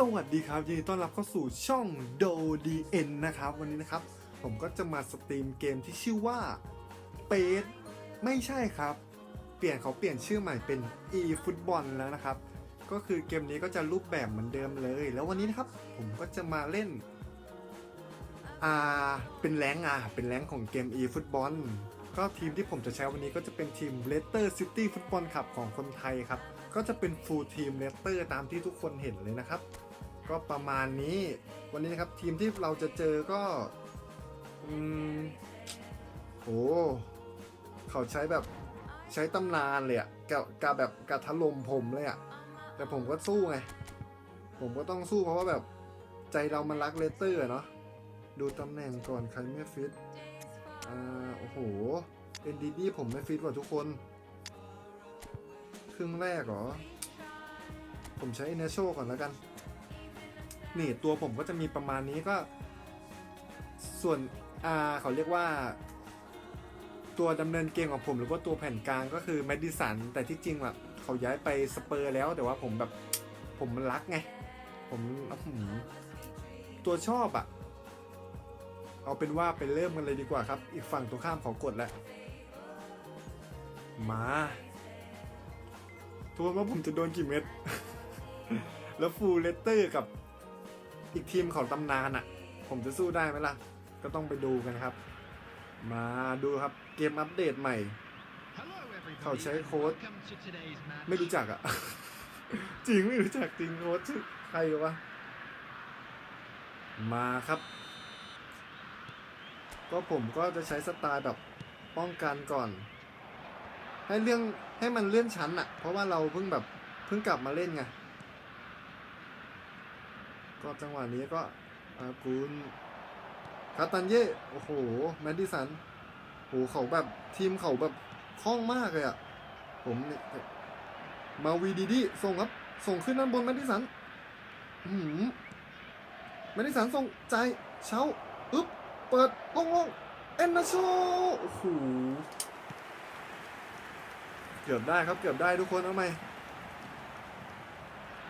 สวัสดีครับยินดีต้อนรับเข้าสู่ช่อง Do DN นนะครับ วันนี้นะครับ ผมก็จะมาสตรีมเกมที่ชื่อว่าเปดไม่ใช่ครับ เปลี่ยนเขาเปลี่ยนชื่อใหม่เป็น e ฟุตบอลแล้วนะครับ ก็คือเกมนี้ก็จะรูปแบบเหมือนเดิมเลย แล้ววันนี้นะครับ ผมก็จะมาเล่นอ่าเป็นแรงอะเป็นแรงของเกม e ฟุตบอลก็ทีมที่ผมจะใช้วันนี้ก็จะเป็นทีม Leicester City ฟุตบอลคลับของคนไทยครับ ก็จะเป็นฟูลทีม Leicester ตามที่ทุกคนเห็นเลยนะครับ ก็ประมาณนี้ วันนี้นะครับทีมที่เราจะเจอก็ อืมโอ้เขาใช้แบบใช้ตำนานเลยอะกะกะแบบกะถล่มผมเลยอะแต่ผมก็สู้ไง ผมก็ต้องสู้เพราะว่าแบบใจเรามันรักเลสเตอร์เนาะดูตำแหน่งก่อนใครไม่ฟิตอ่าโอ้โหเอ็นดีดีผมไม่ฟิตกว่าทุกคน ครึ่งแรกเหรอ ผมใช้เนโชก่อนแล้วกัน นี่ตัวผมก็จะมีประมาณนี้ก็ ส่วนอ่าเขาเรียกว่า ตัวดำเนินเกมของผมหรือว่าตัวแผ่นกลางก็คือแมดดิสันแต่ที่จริงแบบเขาย้ายไปสเปอร์แล้วแต่ว่าผมแบบผมมันรักไง ผมอื้อหือตัวชอบอะเอาเป็นว่าไปเริ่มกันเลยดีกว่าครับ อีกฝั่งตรงข้ามเขากดแล้ว มาทวนว่าผมจะโดนกี่เม็ด แล้วฟูลเลตเตอร์กับ อีกทีมของตำนานอะ่ะ ผมจะสู้ได้ไหมล่ะ ก็ต้องไปดูกันครับ มาดูครับเกมอัปเดตใหม่ เขาใช้โค้ดไม่รู้จักอะ่ะ จริงไม่รู้จักจริงโค้ชชื่อใครวะ มาครับ ก็ผมก็จะใช้สไตล์แบบป้องกันก่อน ให้เรื่องให้มันเลื่อนชั้นอะ เพราะว่าเราเพิ่งแบบเพิ่งกลับมาเล่นไง ก็จังหวะนี้ก็อาคุณคาตันเย่โอ้โห แมดดิสันโหเขาแบบทีมเขาแบบคล่องมากเลยอะผมเนี่ยมาวีดีดีส่งครับ ส่งขึ้นด้านบนแมดดิสันอื้อหืมแมดดิสันส่งใจเช้าอึ๊บ เปิดลงลงเอ็นนาโชโอ้โหเกือบได้ครับเกือบได้ทุกคนเอาไหม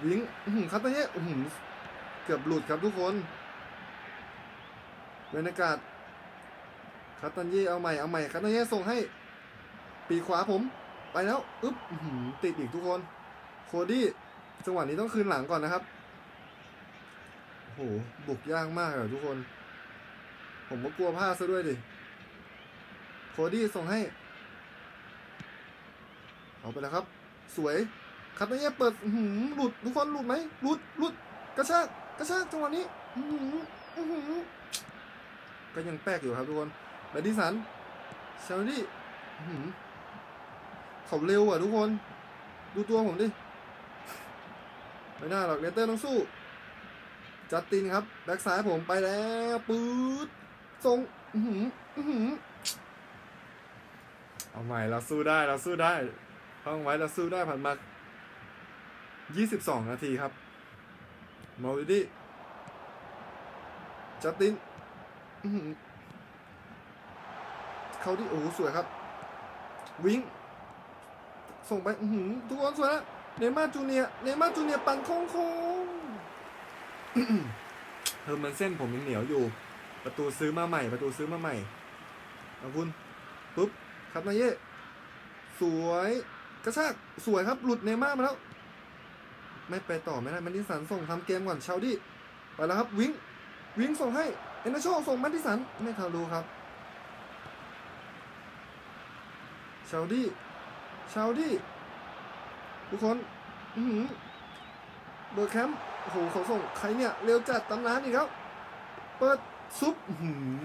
วิงอื้อหือคัตเตเย่อื้อหือ เกือบหลุดครับทุกคนบรรยากาศคัตตันเย่เอาใหม่เอาใหม่คัตตันเย่ส่งให้ ปีขวาผม ไปแล้วอึ๊บติดอีกทุกคน โคดี้จังหวะนี้ต้องคืนหลังก่อนนะครับโอ้โหบุกยากมากอะทุกคน ผมก็กลัวพลาดซะด้วยดิ โคดี้ส่งให้ เอาไปแล้วครับ สวยคัตเตอร์เย่เปิดหือหลุดทุกคนหลุดไหมหลุดหลุดกระชาก กระชากจังหวะนี้ก็ยังแปลกอยู่ครับทุกคนแบดดิสันเชลลี่เขาเร็วอะทุกคน ดูตัวผมดิ ไม่น่าหรอกเลเตอร์ต้องสู้ จัดตินครับ แบ็กซ้ายผมไปแล้วปื๊ดทรงเอาใหม่เราสู้ได้เราสู้ได้ท่องไว้เราสู้ได้ผ่านมา 22 นาทีครับ มอริดี้จัดตินอื้อหือเขาที่โอ้โหสวยครับ วิงส่งไปทุกคนสวยนะเนย์มาจูเนียเนย์มาจูเนียปั่นโค้งโค้งเฮอมันเส้นผมยังเหนียวอยู่ ประตูซื้อมาใหม่ ประตูซื้อมาใหม่เอาคุณปุ๊บ ครับนายเย่สวย กระชาก สวยครับ หลุดเนย์มามาแล้ว ไม่ไปต่อไม่ได้แมนดิสันส่งทำเกมก่อนเชาดี้ไปแล้วครับวิงวิงส่งให้เอเนโชส่งแมนดิสันไม่ทารู้ครับเชาดี้เชาดี้ทุกคนอือหือเบอร์แคมป์โอ้โหเขาส่งใครเนี่ย เร็วจัดตำนานอีกแล้วเปิดซุปหือ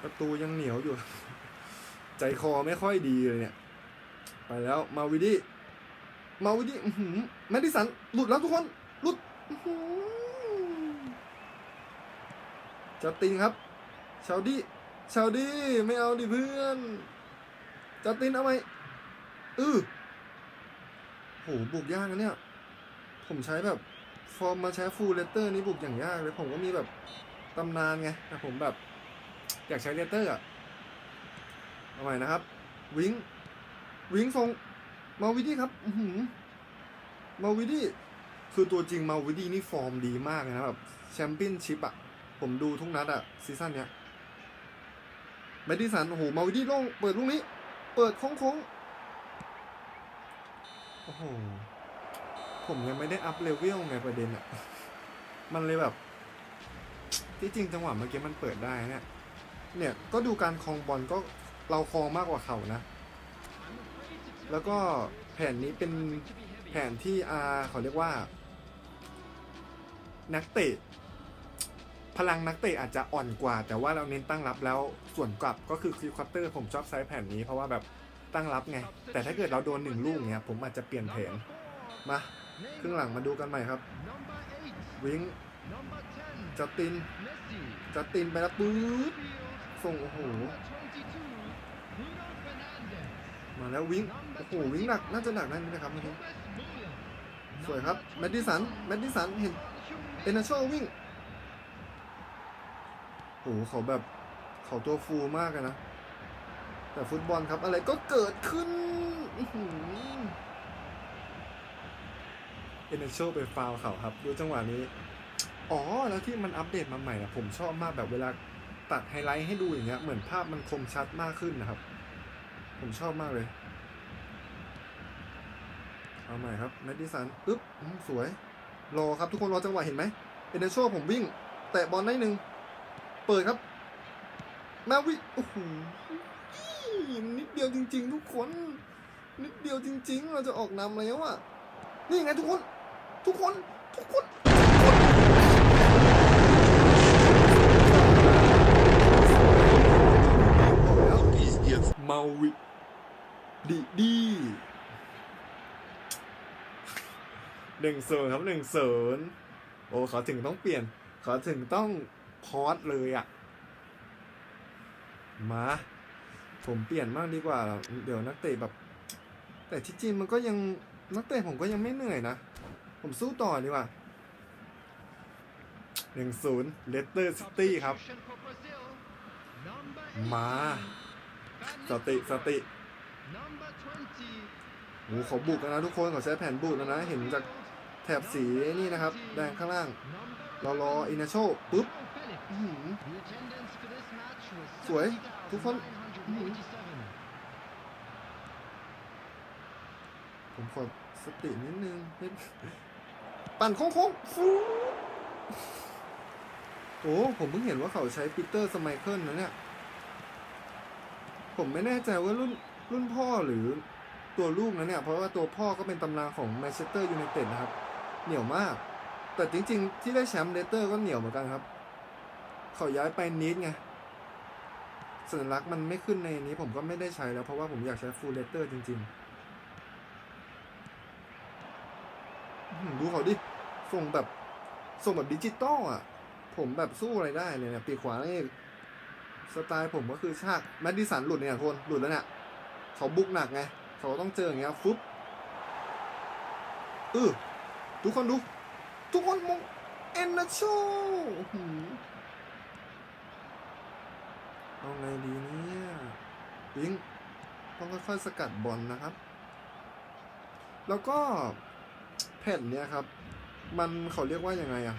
ประตูยังเหนียวอยู่ ใจคอไม่ค่อยดีเลยเนี่ย ไปแล้วมาวิดี้ มาวิดีแมดดิสัน หลุดแล้วทุกคน หลุดจัดตินครับ ชาวดีชาวดีไม่เอาดิเพื่อนจัดตินเอาไหมอือโหบุกยากนะเนี่ย ผมใช้แบบ ฟอร์มมาใช้ฟูลเลเตอร์นี้บุกอย่างยากเลย ผมก็มีแบบตำนานไงแต่ผมแบบ อยากใช้เลเตอร์อะเอาใหม่นะครับ วิงวิงทรง มาวิดี้ครับอืมาวิดี้คือตัวจริงมาวิดี้นี่ฟอร์มดีมากนะแบบแชมเปี้ยนชิพอะผมดูทุกนัดอะซีซั่นเนี้ยแมดดิสันโอ้โหมาวิดี้ลงเปิดลูกนี้ เปิดโค้งๆโอ้โหผมยังไม่ได้อัพเลเวลไงประเด็นอะมันเลยแบบ ที่จริงจังหวะเมื่อกี้มันเปิดได้เนี่ย เนี่ยก็ดูการคลองบอลก็เราคลองมากกว่าเขานะ แล้วก็แผนนี้เป็นแผนที่อาเขาเรียกว่า นักเตะ พลังนักเตะอาจจะอ่อนกว่า แต่ว่าเราเน้นตั้งรับแล้วส่วนกลับก็คือคิวคัตเตอร์ผมชอบใช้แผนนี้เพราะว่าแบบตั้งรับไง แต่ถ้าเกิดเราโดนหนึ่งลูกเนี่ยผมอาจจะเปลี่ยนแผนมาครึ่งหลังมาดูกันใหม่ครับ วิงจัสตินจัสตินไปแล้วปื๊ดส่งโอ้โห มาแล้ววิงโอ้โหวิงหนักน่าจะหนักนั่นนะครับเมื่อกี้สวยครับแมดดิสันแมดดิสันเห็นเอเนโชวิ่งโหเขาแบบเขาตัวฟูมากนะ แต่ฟุตบอลครับอะไรก็เกิดขึ้นเอเนโชไปฟาวเขาครับดูจังหวะนี้ อ๋อแล้วที่มันอัปเดตมาใหม่อะผมชอบมากแบบเวลาตัดไฮไลท์ให้ดูอย่างเงี้ยเหมือนภาพมันคมชัดมากขึ้นนะครับ ผมชอบมากเลย เอาใหม่ครับแมดดิสันอึ๊บสวย รอครับทุกคนรอจังหวะเห็นไหมเอเดนโชผมวิ่ง แตะบอลได้หนึ่ง เปิดครับแมาวิโอ้โหนิดเดียวจริง ๆ ทุกคน นิดเดียวจริง ๆ เราจะออกนำแล้วอะนี่ไงทุกคน ทุกคน ทุกคนเมาวิ ดีดีหนึ่งศูนย์ครับหนึ่งศูนย์โอ้เขาถึงต้องเปลี่ยน เขาถึงต้องพอสเลยอะ่ะ มา ผมเปลี่ยนมากดีกว่า เดี๋ยวนักเตะแบบ แต่ที่จริงมันก็ยังนักเตะผมก็ยังไม่เหนื่อยนะ ผมสู้ต่อดีกว่าหนึ่งศูนย์เลสเตอร์ซิตี้ครับ มา สติ สติ โอ้เขาบุกแล้วนะทุกคนเขาใช้แผนบุกแล้วนะ เห็นจากแถบสีนี่นะครับ แดงข้างล่าง number รอรออินาโชปุ๊บ Joao Felix. อื้อหือ The attendance for this match was สวย ทุกคน 70,987. ผมขอสตินิดนึงนิดปั่นโค้งๆฟูโอ้ ผมเพิ่งเห็นว่าเขาใช้ปีเตอร์สไมเคิลนะเนี่ย ผมไม่แน่ใจว่ารุ่น รุ่นพ่อหรือตัวลูกนะเนี่ย เพราะว่าตัวพ่อก็เป็นตำนานของแมนเชสเตอร์ยูไนเต็ดนะครับ เหนียวมาก แต่จริงๆ ที่ได้แชมป์เลสเตอร์ก็เหนียวเหมือนกันครับ เขาย้ายไปนีดไงสัญลักษณ์มันไม่ขึ้นในนี้ผมก็ไม่ได้ใช้แล้วเพราะว่าผมอยากใช้ฟูลเลสเตอร์จริงๆ ดูเขาดิ ส่งแบบส่งแบบดิจิตอลอะ ผมแบบสู้อะไรได้เลยเนี่ยปีขวานี่สไตล์ผมก็คือชากแมดดิสันหลุดเนี่ยคนหลุดแล้วเนี่ย เขาบุกหนักไง เขาต้องเจออย่างเงี้ยฟุ๊บเออทุกคนดู ทุกคนมองเอ็นนาโชเอาไงดีเนี่ยยิงต้องค่อยๆสกัดบอลนะครับ แล้วก็แผ่นเนี้ยครับ มันเขาเรียกว่ายังไงอะ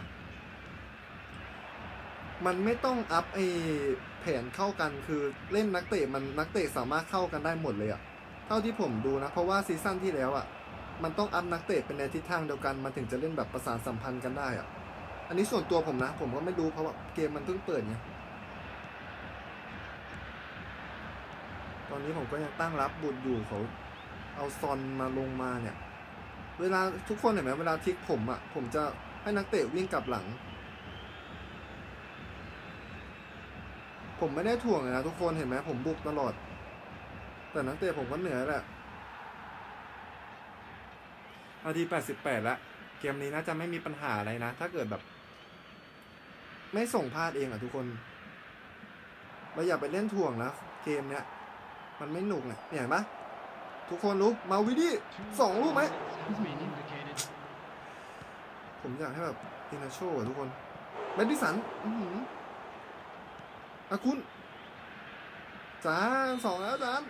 มันไม่ต้องอัพไอแผนเข้ากันคือเล่นนักเตะมันนักเตะสามารถเข้ากันได้หมดเลยอะเท่าที่ผมดูนะ เพราะว่าซีซั่นที่แล้วอะมันต้องอัพนักเตะเป็นในทิศทางเดียวกันมันถึงจะเล่นแบบประสานสัมพันธ์กันได้อะอันนี้ส่วนตัวผมนะ ผมก็ไม่รู้เพราะว่าเกมมันเพิ่งเปิดไงตอนนี้ผมก็ยังตั้งรับบุญอยู่เขาเอาซอนมาลงมาเนี่ย เวลาทุกคนเห็นไหมเวลาทิกผมอะผมจะให้นักเตะวิ่งกลับหลัง ผมไม่ได้ถ่วงนะทุกคนเห็นไหมผมบุกตลอด แต่นักเตะผมก็เหนื่อยแหละนาทีแปดสิบแปดละเกมนี้น่าจะไม่มีปัญหาอะไรนะ ถ้าเกิดแบบ ไม่ส่งพลาดเองอะทุกคนเราอย่าไปเล่นถ่วงนะเกมเนี้ย มันไม่หนุกเนี่ยเห็นปะทุกคนรู้มาวิดี้สองลูกไหมผมอยากให้แบบอินาโชอะทุกคนแมดดิสัน อื อาคุณจานสองแล้วจาน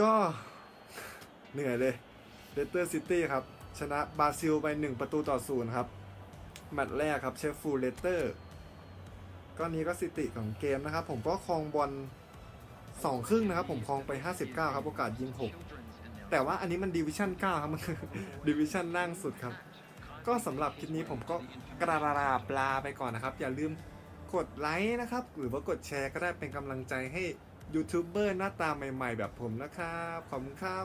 ก็เหนื่อยเลยเ e สเตอร์ซิตี้ครับ ชนะบราซิลไป 1 ประตูต่อศูนย์ครับ แมตช์แรกครับเชฟฟูลเลเตอร์ก็นี้ก็สถิติของเกมนะครับ ผมก็ครองบอล2ครึ่งนะครับ ผมครองไป 59 ครับ โอกาสยิง 6 แต่ว่าอันนี้มันดิวิชั่น 9 ครับมันคือดิวิชั่นล่างสุดครับ ก็สำหรับคลิปนี้ผมก็กระลาปลาไปก่อนนะครับ อย่าลืม กดไลค์นะครับ หรือว่ากดแชร์ก็ได้เป็นกำลังใจให้ยูทูบเบอร์หน้าตาใหม่ ๆ แบบผมนะครับ ขอบคุณครับ